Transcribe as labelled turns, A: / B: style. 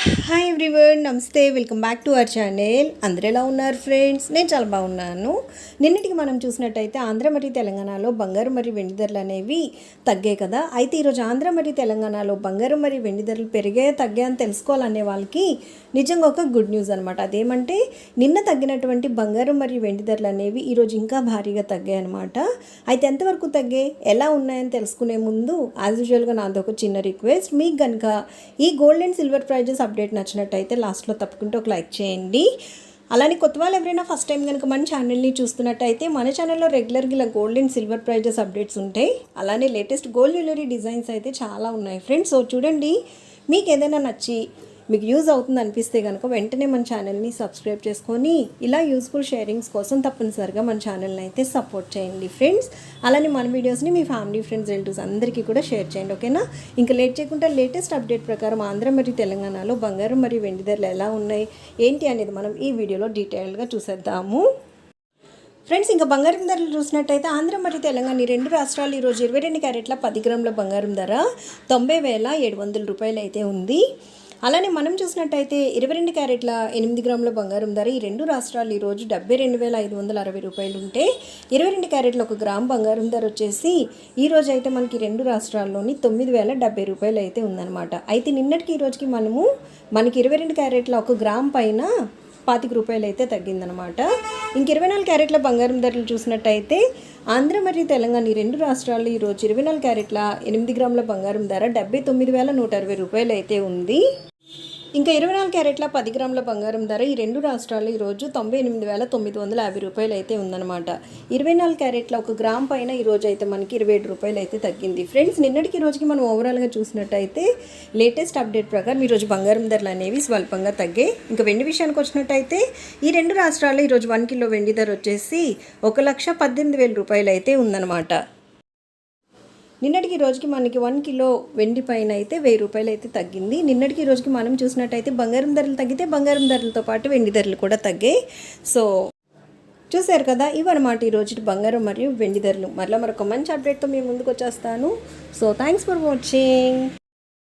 A: Hi everyone నమస్తే welcome back to our channel అందరు ఎలా ఉన్నారు ఫ్రెండ్స్ నేను చాలా బాగున్నాను. నిన్నటికి మనం చూసినట్టయితే ఆంధ్ర మరియు తెలంగాణలో బంగారు మరియు వెండి ధరలు అనేవి తగ్గాయి కదా. అయితే ఈరోజు ఆంధ్ర మరియు తెలంగాణలో బంగారు మరియు వెండి ధరలు పెరిగాయో తగ్గాయని తెలుసుకోవాలనే వాళ్ళకి నిజంగా ఒక గుడ్ న్యూస్ అనమాట అదేమంటే నిన్న తగ్గినటువంటి బంగారు మరియు వెండి ధరలు అనేవి ఈరోజు ఇంకా భారీగా తగ్గాయి అనమాట అయితే ఎంతవరకు తగ్గాయి ఎలా ఉన్నాయని తెలుసుకునే ముందు యాజ్ యూజువల్గా నాదొక చిన్న రిక్వెస్ట్ మీకు కనుక ఈ gold and silver prices update నచ్చినట్టయితే లాస్ట్లో తప్పకుండా ఒక లైక్ చేయండి. అలానే కొత్త వాళ్ళు ఎవరైనా ఫస్ట్ టైం కనుక మన ఛానల్ని చూస్తున్నట్టయితే మన ఛానల్లో రెగ్యులర్గా ఇలా gold and silver prices updates ఉంటాయి. అలానే లేటెస్ట్ గోల్డ్ జ్యువెలరీ డిజైన్స్ అయితే చాలా ఉన్నాయి ఫ్రెండ్స్ సో చూడండి. మీకు ఏదైనా నచ్చి మీకు యూజ్ అవుతుంది అనిపిస్తే కనుక వెంటనే మన ఛానల్ని సబ్స్క్రైబ్ చేసుకొని ఇలా యూస్ఫుల్ షేరింగ్స్ కోసం తప్పనిసరిగా మన ఛానల్ని అయితే సపోర్ట్ చేయండి ఫ్రెండ్స్. అలానే మన వీడియోస్ని మీ ఫ్యామిలీ ఫ్రెండ్స్ రిలేటివ్స్ అందరికీ కూడా షేర్ చేయండి ఓకేనా? ఇంకా లేట్ చేయకుండా లేటెస్ట్ అప్డేట్ ప్రకారం ఆంధ్ర మరియు తెలంగాణలో బంగారం మరియు వెండి ధరలు ఎలా ఉన్నాయి ఏంటి అనేది మనం ఈ వీడియోలో డీటెయిల్గా చూసేద్దాము. ఫ్రెండ్స్ ఇంకా బంగారం ధరలు చూసినట్టయితే ఆంధ్ర మరియు తెలంగాణ ఈ రెండు రాష్ట్రాలు ఈరోజు ఇరవై రెండు క్యారెట్ల పది గ్రాముల బంగారం ధర తొంభై వేల ఏడు వందల రూపాయలు అయితే ఉంది. అలానే మనం చూసినట్టయితే ఇరవై రెండు క్యారెట్ల ఎనిమిది గ్రాముల బంగారం ధర ఈ రెండు రాష్ట్రాలు ఈరోజు డెబ్బై రెండు వేల ఐదు వందల అరవై రూపాయలు ఉంటే ఇరవై రెండు క్యారెట్ల ఒక గ్రామ్ బంగారం ధర వచ్చేసి ఈ అయితే మనకి రెండు రాష్ట్రాల్లోని తొమ్మిది వేల డెబ్బై రూపాయలు అయితే ఉందన్నమాట. అయితే నిన్నటికి ఈ రోజుకి మనము మనకి ఇరవై రెండు క్యారెట్ల ఒక గ్రామ్ పైన పాతిక రూపాయలు అయితే తగ్గిందనమాట ఇంక ఇరవై నాలుగు క్యారెట్ల బంగారం ధరలు చూసినట్టయితే ఆంధ్ర మరియు తెలంగాణ ఈ రెండు రాష్ట్రాల్లో ఈరోజు ఇరవై నాలుగు క్యారెట్ల ఎనిమిది గ్రాముల బంగారం ధర డెబ్బై తొమ్మిది వేల నూట అరవై రూపాయలు అయితే ఉంది. ఇంకా ఇరవై నాలుగు క్యారెట్ల పది గ్రాముల బంగారం ధర ఈ రెండు రాష్ట్రాల్లో ఈరోజు తొంభై ఎనిమిది వేల తొమ్మిది వందల యాభై రూపాయలు అయితే ఉందన్నమాట. ఇరవై నాలుగు క్యారెట్ల ఒక గ్రామ్ పైన ఈరోజు అయితే మనకి ఇరవై ఏడు రూపాయలు అయితే తగ్గింది. ఫ్రెండ్స్ నిన్నటికి ఈ రోజుకి మనం ఓవరాల్గా చూసినట్టయితే లేటెస్ట్ అప్డేట్ ప్రకారం ఈరోజు బంగారం ధరలు అనేవి స్వల్పంగా తగ్గాయి. ఇంకా వెండి విషయానికి వచ్చినట్టయితే ఈ రెండు రాష్ట్రాల్లో ఈరోజు వన్ కిలో వెండి ధర వచ్చేసి ఒక లక్ష పద్దెనిమిది వేల రూపాయలు అయితే ఉందన్నమాట. నిన్నటికి రోజుకి మనకి వన్ కిలో వెండి పైన అయితే వెయ్యి రూపాయలు అయితే తగ్గింది. నిన్నటికి రోజుకి మనం చూసినట్టయితే బంగారం ధరలు తగ్గితే బంగారం ధరలతో పాటు వెండి ధరలు కూడా తగ్గాయి. సో చూశారు కదా ఇవన్నమాట ఈరోజు బంగారం మరియు వెండి ధరలు. మరలా మరొక మంచి అప్డేట్తో మేము ముందుకు వచ్చేస్తాను. So thanks for watching